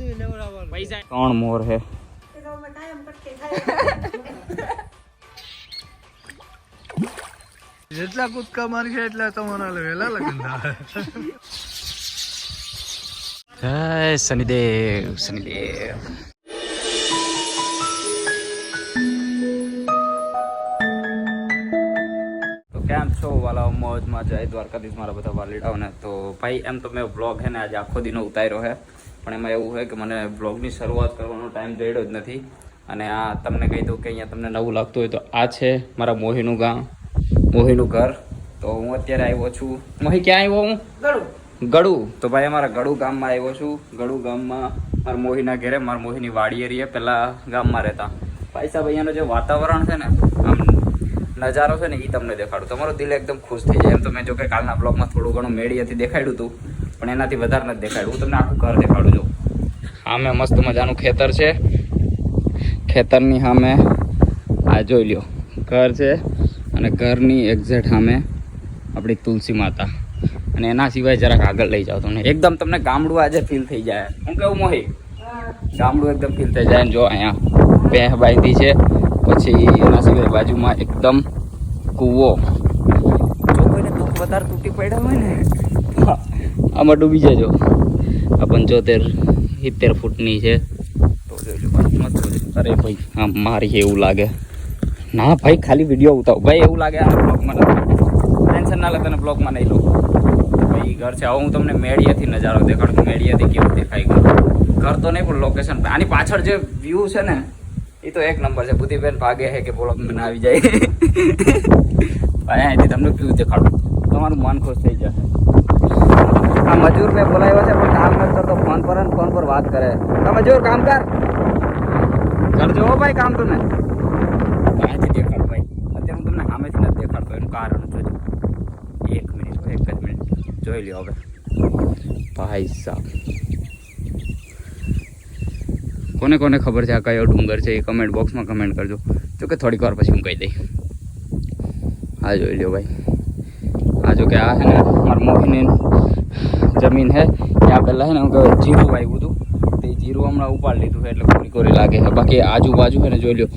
પૈસા. ત્રણ મોર હે. જેટલા કૂદકા મારી છે એટલા તમારા વહેલા લગ્ન થાય. જય શનિદેવ શનિદેવ. તો કેમ છો વાલા મોજમાં? જય દ્વારકાધીશ મારા બધા વાલીડાઓને. તો ભાઈ એમ તો મેં બ્લોગ હે ને આજે આખો દિનો ઉતાર્યો છે પણ એમાં એવું છે કે મને બ્લોગની શરૂઆત કરવાનો ટાઈમ જડ્યો જ નથી. અને આ તમને કહી દઉં કે અહીંયા તમને નવું લાગતું હોય તો આ છે મારા મોહીનું ગામ મોહીનું ઘર. તો હું અત્યારે આવ્યો છું. મોહી ક્યાં આવ્યો હું? ગળુ તો ભાઈ અમારા ગળુ ગામમાં આવ્યો છું. ગળુ ગામમાં મારા મોહીના ઘરે મારા મોહીની વાડી એરીએ પહેલાં ગામમાં રહેતા. ભાઈ સાહેબ અહીંયાનું જે વાતાવરણ છે ને આમ નજારો છે ને એ તમને દેખાડું. તમારો દિલ એકદમ ખુશ થઈ જાય. એમ તો મેં જો કે કાલના બ્લોગમાં થોડું ઘણું મેળીએથી દેખાડ્યું હતું પણ એનાથી વધારે નથી દેખાડ્યું. હું તમને આખું ઘર દેખાડું છું. સામે મસ્ત મજાનું ખેતર છે. ખેતરની સામે, આ જોઈ લ્યો, ઘર છે અને ઘરની એક્ઝેક્ટ સામે આપણી તુલસી માતા. અને એના સિવાય જરાક આગળ લઈ જાઓ તમને. એકદમ તમને ગામડું આજે ફીલ થઈ જાય. હું કેવું મોહી? ગામડું એકદમ ફીલ થઈ જાય જો અહીંયા ભેંસ બાંધી છે. પછી એના સિવાય બાજુમાં એકદમ કૂવો. જો કોઈને દુઃખ વધારે તૂટી પડ્યા હોય ને આમાં ડૂબી જજો. આ પંચોતેર, સિત્તેર ફૂટની છે. અરે ભાઈ હા મારી એવું લાગે. ના ભાઈ, ખાલી વીડિયો ઉતારો. ભાઈ, એવું લાગે આ બ્લોગમાં ટેન્શન ના લે, તને બ્લોગમાં નહીં લઉં. ભાઈ, ઘર છે. હવે હું તમને મેળિયાથી નજારો દેખાડું મેળિયાથી કેવું દેખાય ઘર? ઘર તો નહીં, પણ લોકેશન આની પાછળ જે વ્યૂ છે ને, એ તો એક નંબર છે. બુદ્ધિબેન ભાગે છે કે બોલો મને આવી જાય. ભાઈ, અહીંથી તમને વ્યૂ દેખાડું. તમારું મન ખુશ થઈ જશે. આ મજૂર મેં બોલાવ્યો છે પણ કામ નથી કરતો. ફોન પર ફોન પર વાત કરે. તો મજૂર કામ કર. કરજો હો ભાઈ કામ તમે ક્યાંથી દેખાડ ભાઈ. અત્યારે હું તમને સામેથી નથી દેખાડતો એનું કારણ જોજો એક મિનિટ એક જ મિનિટ. જોઈ લ્યો હવે. ભાઈ સાહેબ કોને કોને ખબર છે આ કયો ડુંગર છે એ કમેન્ટ બોક્સમાં કમેન્ટ કરજો. જો કે થોડીક વાર પછી હું કહી દઈ આ જોઈ લ્યો ભાઈ. આ જો કે આ છે ને મારા મોહીની જમીન છે ત્યાં પહેલાં છે ને હું કહું જીરું વાવ્યું હતું તે જીરું હમણાં ઉપાડી લીધું છે એટલે કોરી કોરી લાગે છે બાકી આજુબાજુ છે ને જોઈ લ્યો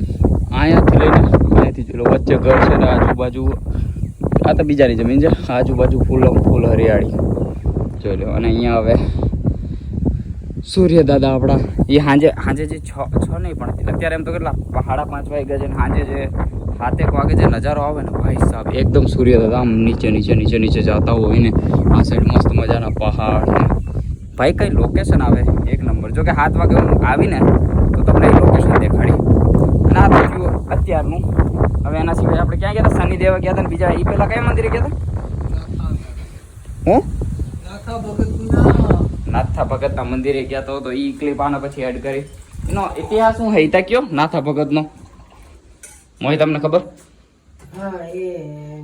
અહીંયાથી લઈને અહીંયાથી જોઈ લો વચ્ચે ઘર છે ને આજુબાજુ આ તો બીજાની જમીન છે આજુબાજુ ફૂલો ફૂલ હરિયાળી જોઈ લો અને અહીંયા હવે સૂર્ય દાદા આપણા એ સાંજે સાંજે જે છ છ નહીં પણ અત્યારે એમ તો કેટલા સાડા પાંચ વાગ્યા છે ને સાંજે જે સાતેક વાગે જે નજારો આવે ને ભાઈ સાહેબ એકદમ સૂર્ય દાદા આમ નીચે નીચે નીચે નીચે જતા હોય ને આ સાઈડ મસ્ત મજાના પહાડ ભાઈ, કઈ લોકેશન આવે? એક નંબર. જો કે સાત વાગે હું આવીને તો તમને એ લોકેશન દેખાડી. અને આ તો થયું અત્યારનું. હવે એના સિવાય આપણે ક્યાં ગયા હતા? શનિદેવા ગયા હતા બીજા એ પહેલાં કયા મંદિરે ગયા હતા? હું? નાથા ભગતના મંદિરે ગયા તો તો એ ક્લિપ આના પછી એડ કરી. એનો ઇતિહાસ શું હૈતા કયો, નાથા ભગતનો? મોહી, તમને ખબર? હા, એ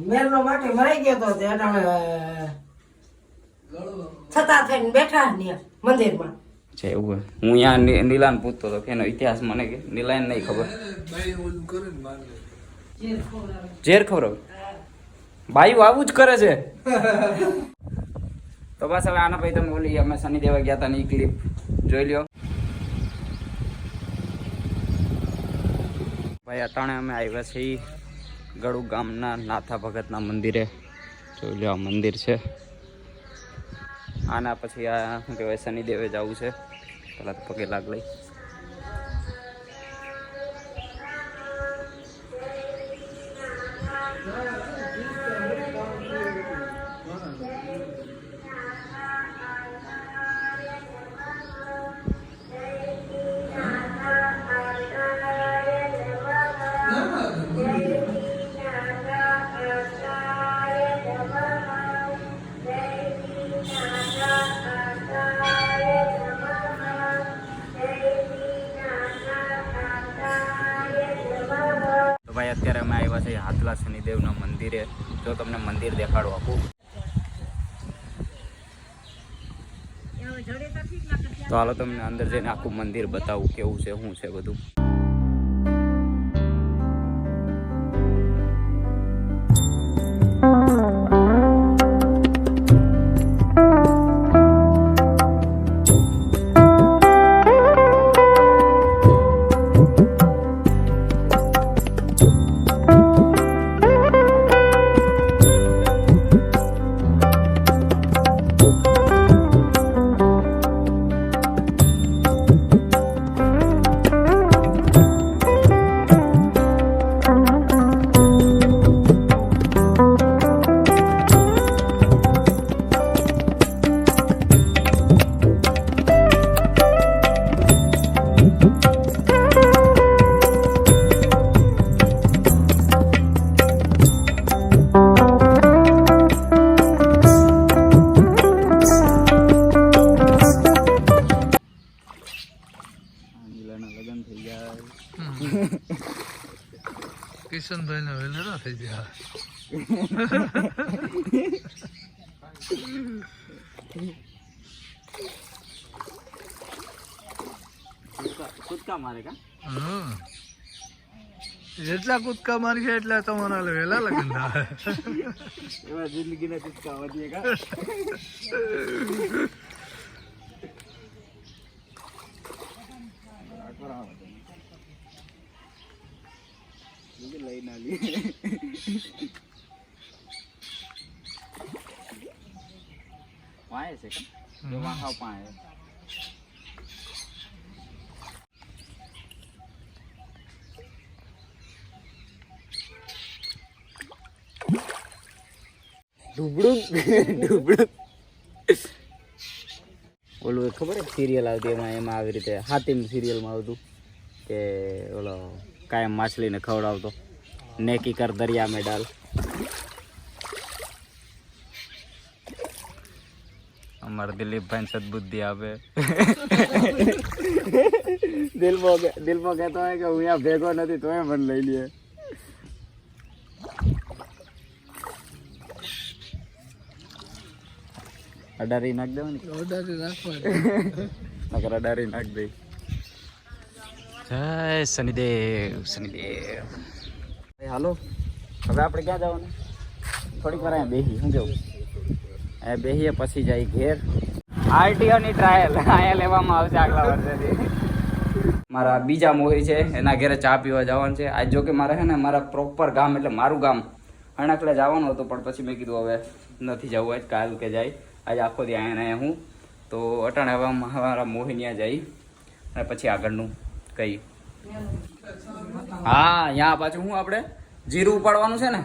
મેરનો માટે મરાઈ ગયો તો, તે એવું હું અહીંયા ની- પૂછતો હતો એનો ઇતિહાસ મને કે. નીલાને નહીં ખબર. ઝેર ખબર બાયું આવું જ કરે છે. તો બસ હવે આના પછી તમે બોલી અમે શનિદેવા ગયા હતા ની ક્લિપ જોઈ લ્યો. ભાઈ, અટાણે અમે આવ્યા છીએ ગળુ ગામના નાથા ભગતના મંદિરે. જોઈ લ્યો આ મંદિર છે. આના પછી આ શું કહેવાય શનિદેવે જવું છે. પહેલાં તો પગે લાગ લઈ. શનિદેવના મંદિરે જો તમને મંદિર દેખાડો આખું તો હાલો તમને અંદર જઈને આખું મંદિર બતાવું કેવું છે, શું છે બધું. કિશનભાઈ ને વેલેરા થઈ ગયા કૂદકા મારે કા હમ. જેટલા કૂદકા મારશે એટલા તમારા વેલા લગન થાય એવા જિંદગીના કૂદકા વધીએ કા પાય ઢુબડું ઢુબડું ઓલું ખબર સિરિયલ આવતી એમાં એમાં આવી રીતે હાતિમ સિરિયલમાં આવતું કે ઓલો કાયમ માછલીને ખવડાવતો નેકી કર દરિયા મેં ડાલ અમારા દિલીપભાઈ સદબુદ્ધિ આપે. દિલમાં દિલમાં કહેતો હોય કે હું અહીંયા ભેગો નથી તોય મને લઈ લે. અડારી નાખ દેવાની. અડારી રાખવા નકર અડારી નાખ દઈ જય શનિદેવ શનિદેવ. હાલો હવે આપણે ક્યાં જવાનું? થોડીક વાર અહીંયા બેસી શું કેવું અહીંયા બેસીએ પછી જાય ઘેર. આરટીઓની ટ્રાયલ અહીંયા લેવામાં આવશે આગલા વર્ષેથી. મારા બીજા મોહી છે, એના ઘરે ચા પીવા જવાનું છે. આજ જો કે મારે છે ને મારા પ્રોપર ગામ એટલે મારું ગામ. અણાકલે જવાનું હતું, પણ પછી મેં કીધું હવે નથી જવું, આજ કાલ કે જાય. આજે આખો દી અહીંયા હું. તો અટાણે હવે મારા મોહિનિયા જઈ. અને પછી આગળનું કહી હા અહીંયા પાછું હું આપણે જીરું ઉપાડવાનું છે ને?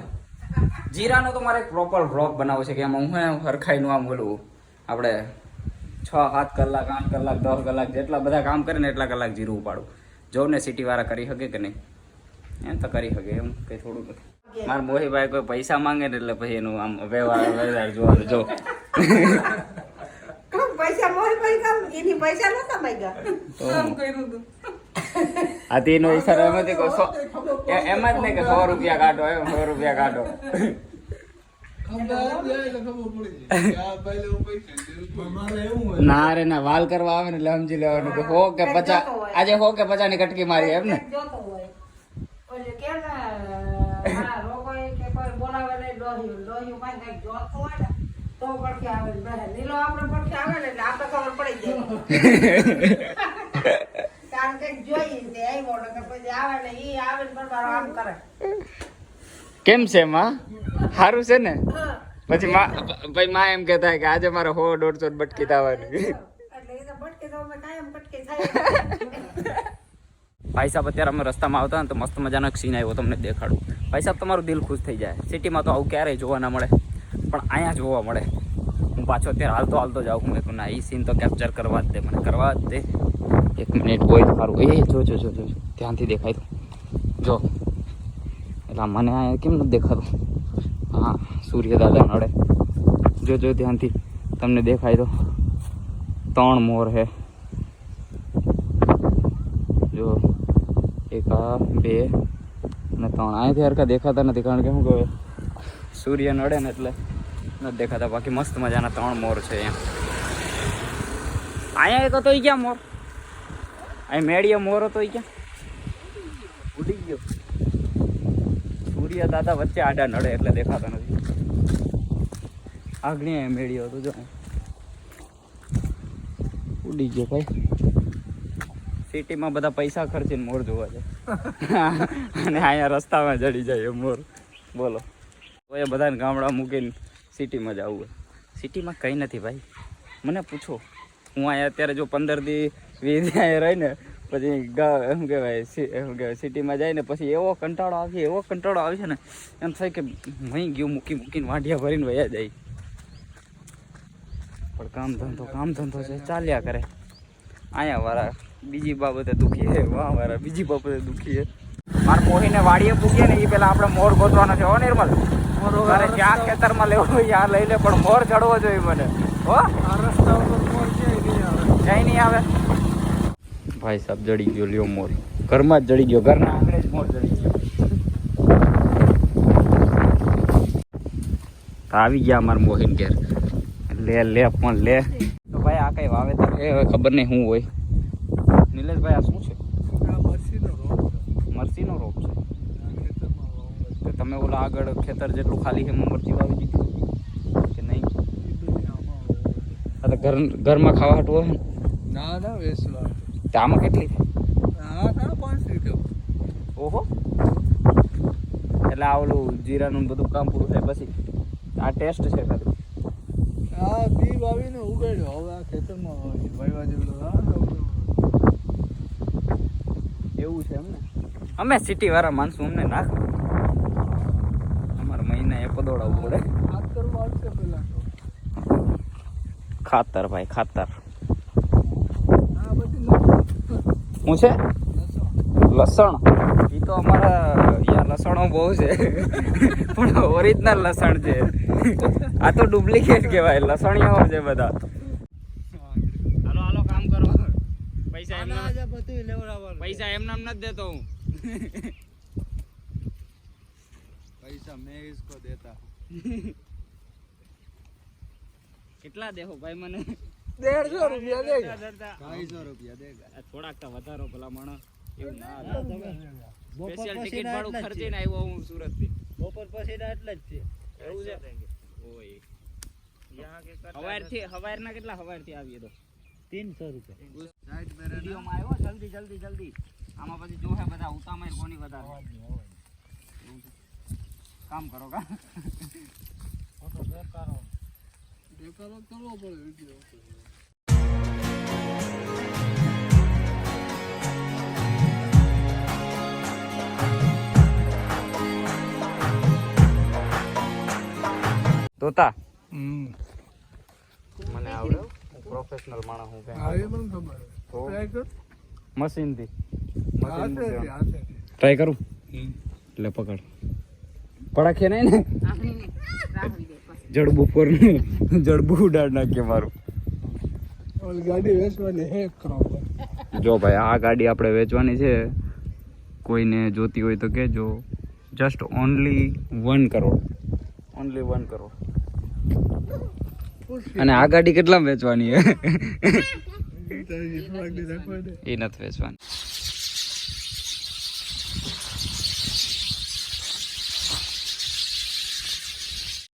જીરાનો તો મારે એક પ્રોપર વ્લોગ બનાવવો છે કે એમાં હું હરખાઈનું આમ બોલું આપણે છ સાત કલાક આઠ કલાક દસ કલાક જેટલા બધા કામ કરીને એટલા કલાક જીરું ઉપાડું. જોઉં ને સિટીવાળા કરી શકે કે નહીં? એમ તો કરી શકે એમ કંઈ થોડું નથી. મારા મોહીભાઈ કોઈ પૈસા માંગે ને એટલે પછી એનું આમ વ્યવહાર વ્યવહાર જોવાનું જો. પૈસા મોહીભાઈ કામ એની પૈસા નતા માંગ્યા. તો. આ તેનો ઈશારો એમ હતી કહો એમ જ નહીં કે સો રૂપિયા કાઢો એમ સો રૂપિયા કાઢો. ના રે ના વાલ કરવા આવે ને એટલે સમજી લેવાનું કે હો કે પચા આજે હો કે પચા ની કટકી મારી એમ ને? આવે ને. આપણે પડખે આવે ને એટલે આપણે ખબર પડી જાય. કારણ કે જોઈ તે આવ્યો ને કે પછી આવે ને ઈ આવે ને બરાબર આમ કરે. કેમ છે માં? સારું છે ને? પછી માં ભાઈ માં એમ કહેતા કે આજે મારે હો દોઢસો બટકી થવાની. એટલે એ તો ભટકે તો અમે કાયમ ભટકે થાય. ભાઈ સાહેબ અત્યારે અમે રસ્તામાં આવતા ને તો મસ્ત મજાનો એક સીન આવ્યો તમને દેખાડું. ભાઈ સાહેબ તમારું દિલ ખુશ થઈ જાય. સિટીમાં તો આવું ક્યારેય જોવા ના મળે. પણ અહીંયા જોવા મળે. હું પાછો અત્યારે હાલતો હાલતો જાઉં. મેં કીધું ના એ સીન તો કેપ્ચર કરવા જ દે. મને કરવા જ દે. એક મિનિટ હોય સારું. એ, જો જો જો જો. ધ્યાનથી દેખાય તો. જો. એટલે મને અહીંયા કેમ નથી દેખાતું? હા, સૂર્ય દાદા નડે. જો જો, ધ્યાનથી તમને દેખાય તો. ત્રણ મોર હે. જો. એક, આ, બે અને ત્રણ. અહીંયાથી હરકા દેખાતા નથી, કારણ કે શું કહે? સૂર્ય નડે ને એટલે નથી દેખાતા. બાકી મસ્ત મજાના ત્રણ મોર છે અહીંયા. અહીંયા એક હતો ગયા મોર? અહીં મેળીએ મોર હતો ઈ ક્યાં? ઉડી ગયો. સૂર્ય દાદા વચ્ચે આડા નડે એટલે દેખાતા નથી. આગળ મેળ્યો હતો જો ઉડી ગયો ભાઈ. સિટીમાં બધા પૈસા ખર્ચીને મોર જોવા જાય. અને અહીંયા રસ્તામાં જડી જાય મોર. બોલો. તો એ બધાને ગામડા મૂકીને સિટીમાં જવું હોય. સિટીમાં કંઈ નથી ભાઈ. મને પૂછો. હું અહીંયા અત્યારે જો પંદર દી વીસ રહી ને પછી ગા એમ કહેવાય એમ કહેવાય સિટીમાં જાય ને પછી એવો કંટાળો આવે એવો કંટાળો આવે છે ને એમ થાય કે મહી ગયું મૂકી મૂકીને વાંઢિયા ભરીને વયા જાય. પણ કામ ધંધો કામ ધંધો છે ચાલ્યા કરે. અહીંયા વાળા બીજી બાબતે દુખી છે વાહ વાળા બીજી બાબતે દુખી છે. મારા મોહીને વાડીએ પૂગીએ ને એ પેલા આપણે મોર ગોતવાનો છે હો નિર્મલ? જ્યાં ખેતરમાં લેવું હોય ત્યાં લઈ લે પણ મોર ચડવો જોઈએ મને. હો? રસ્તા ઉપર મોર ક્યાંય નહીં નહીં આવે. ભાઈ સાહેબ જડી ગયો લ્યો મોર. ઘરમાં જ જડી ગયો ઘરના આંગણે જ મોર જડી ગયો. આવી ગયા અમાર મોહિન ઘેર. લે લે પણ લે. તો ભાઈ આ કઈ વાવેતર? એ હવે ખબર નહીં શું હોય. નિલેશભાઈ આ શું છે? આ મરસીનો રોગ છે. રોપ તમે ઓલા આગળ ખેતર જેટલું ખાલી છે એમાં મરચી વાવી દીધી કે નહીં? ઘર ઘરમાં ખાવા હટવું હોય ને? ના ના વેચવા. તો આમાં કેટલી? થાય હા ઓહો. એટલે આ ઓલું જીરાનું બધું કામ પૂરું થાય પછી? આ ટેસ્ટ છે ખાલી? આ બી વાવીને ઉગાડ્યો. હવે આ ખેતરમાં વાવવા જેવું એવું છે એમને? અમે સિટી વાળા માણસો અમને નાખ. અમારા મહિના એ પદોડાવું પડે. ખાતર ભાઈ ખાતર આ બધી લસણ. હું છે? લસણ. એ તો અમારા અહીંયા લસણો બહુ છે. પણ ઓરિજિનલ લસણ છે. આ તો ડુપ્લિકેટ કહેવાય. લસણીઓ છે બધા. હાલો હાલો કામ કરો. પૈસા એમના. પૈસા એમના નથી દેતો હું. પૈસા મેં ઇસકો દેતા. કેટલા દેહો ભાઈ મને? દેડસો રૂપિયા દેગા ઢાઈસો રૂપિયા દેગા થોડાક તો વધારો ભલા માણસ. એવું ના સ્પેશિયલ ટિકિટ ભાડું ખર્ચીને આવ્યો હું સુરતથી બપોર પછી એટલે જ છે. એવું છે? ઓય. કેટલા હવારથી આવીએ તો? તીનસો રૂપિયા. વિડીયોમાં આવ્યો? જલ્દી જલ્દી જલ્દી. આમાં પછી જોહે બધા ઉતામેર કોની વધારે. કામ કરો કા? દેખાડો કરવો પડે વીડિયો તોતા? મને આવડે? પ્રોફેશનલ માણસ હું કઈ પણ ખબર તો? ટ્રાય કર. મશીનથી. થી ટ્રાય કરું? એટલે પકડ. પડાખે નહીં ને? જડબુ પર જડબુ ઉડાડ નાખીએ મારું. ઓલી ગાડી વેચવાની હે જો ભાઈ આ ગાડી આપણે વેચવાની છે. કોઈને જોતી હોય તો કહેજો. Just only one crore only one crore અને આ ગાડી કેટલા વેચવાની હે? એ નથી વેચવાની.